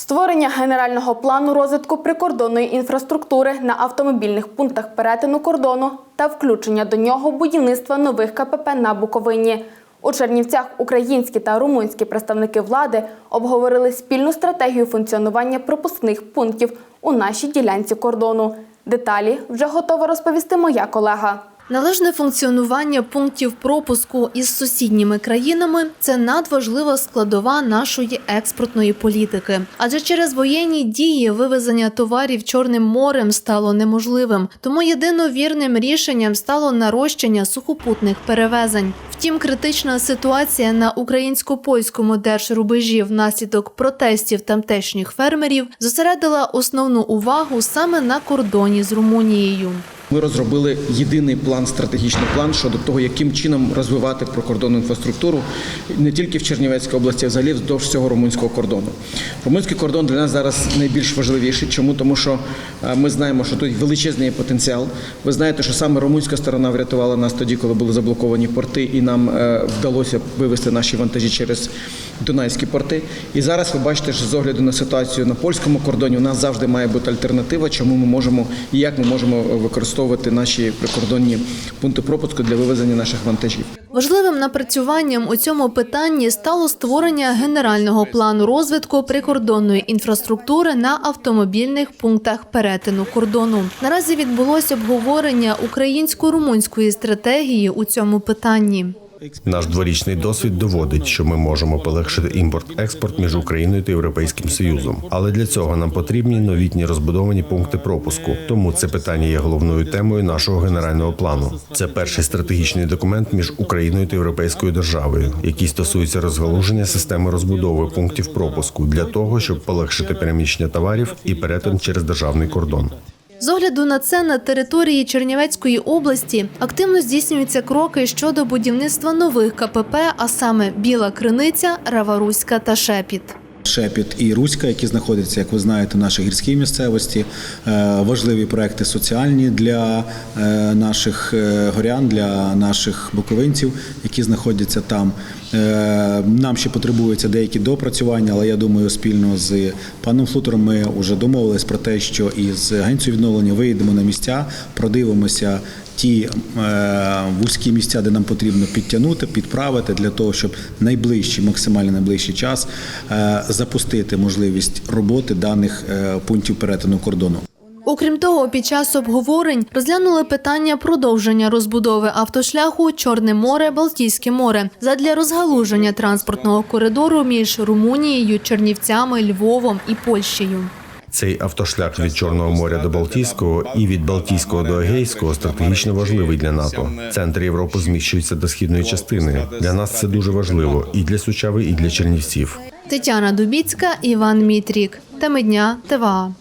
Створення генерального плану розвитку прикордонної інфраструктури на автомобільних пунктах перетину кордону та включення до нього будівництва нових КПП на Буковині. У Чернівцях українські та румунські представники влади обговорили спільну стратегію функціонування пропускних пунктів у нашій ділянці кордону. Деталі вже готова розповісти моя колега. Належне функціонування пунктів пропуску із сусідніми країнами це надважлива складова нашої експортної політики. Адже через воєнні дії вивезення товарів Чорним морем стало неможливим. Тому єдино вірним рішенням стало нарощення сухопутних перевезень. Втім, критична ситуація на українсько-польському держрубежі внаслідок протестів тамтешніх фермерів зосередила основну увагу саме на кордоні з Румунією. Ми розробили єдиний план, стратегічний план щодо того, яким чином розвивати прикордонну інфраструктуру не тільки в Чернівецькій області, а взагалі вздовж всього румунського кордону. Румунський кордон для нас зараз найбільш важливіший. Чому? Тому що е, ми знаємо, що тут величезний потенціал. Ви знаєте, що саме румунська сторона врятувала нас тоді, коли були заблоковані порти, і нам е, вдалося вивести наші вантажі через Дунайські порти. І зараз ви бачите, що з огляду на ситуацію на польському кордоні у нас завжди має бути альтернатива, чому ми можемо і як ми можемо використовувати наші прикордонні пункти пропуску для вивезення наших вантажів. Важливим напрацюванням у цьому питанні стало створення генерального плану розвитку прикордонної інфраструктури на автомобільних пунктах перетину кордону. Наразі відбулося обговорення українсько-румунської стратегії у цьому питанні. Наш дворічний досвід доводить, що ми можемо полегшити імпорт-експорт між Україною та Європейським Союзом. Але для цього нам потрібні новітні розбудовані пункти пропуску. Тому це питання є головною темою нашого генерального плану. Це перший стратегічний документ між Україною та Європейською державою, який стосується розгалуження системи розбудови пунктів пропуску для того, щоб полегшити переміщення товарів і перетин через державний кордон. З огляду на це на території Чернівецької області активно здійснюються кроки щодо будівництва нових КПП, а саме Біла Криниця, Раваруська та Шепіт. Шепіт і Руська, які знаходяться, як ви знаєте, в нашій гірській місцевості. Е, Важливі проекти соціальні для е, наших е, горян, для наших буковинців, які знаходяться там. Нам ще потребуються деякі допрацювання, але я думаю, спільно з паном Флутером ми вже домовились про те, що із агенцією відновлення виїдемо на місця, продивимося ті е, вузькі місця, де нам потрібно підтягнути, підправити для того, щоб найближчий, максимально найближчий час е, запустити можливість роботи даних е, пунктів перетину кордону. Окрім того, під час обговорень розглянули питання продовження розбудови автошляху Чорне море Балтійське море задля розгалуження транспортного коридору між Румунією, Чернівцями, Львовом і Польщею. Цей автошлях від Чорного моря до Балтійського і від Балтійського до Егейського стратегічно важливий для НАТО. Центр Європи зміщується до східної частини. Для нас це дуже важливо і для Сучави, і для Чернівців. Тетяна Дубіцька, Іван Мітрік. Теми дня ТВА.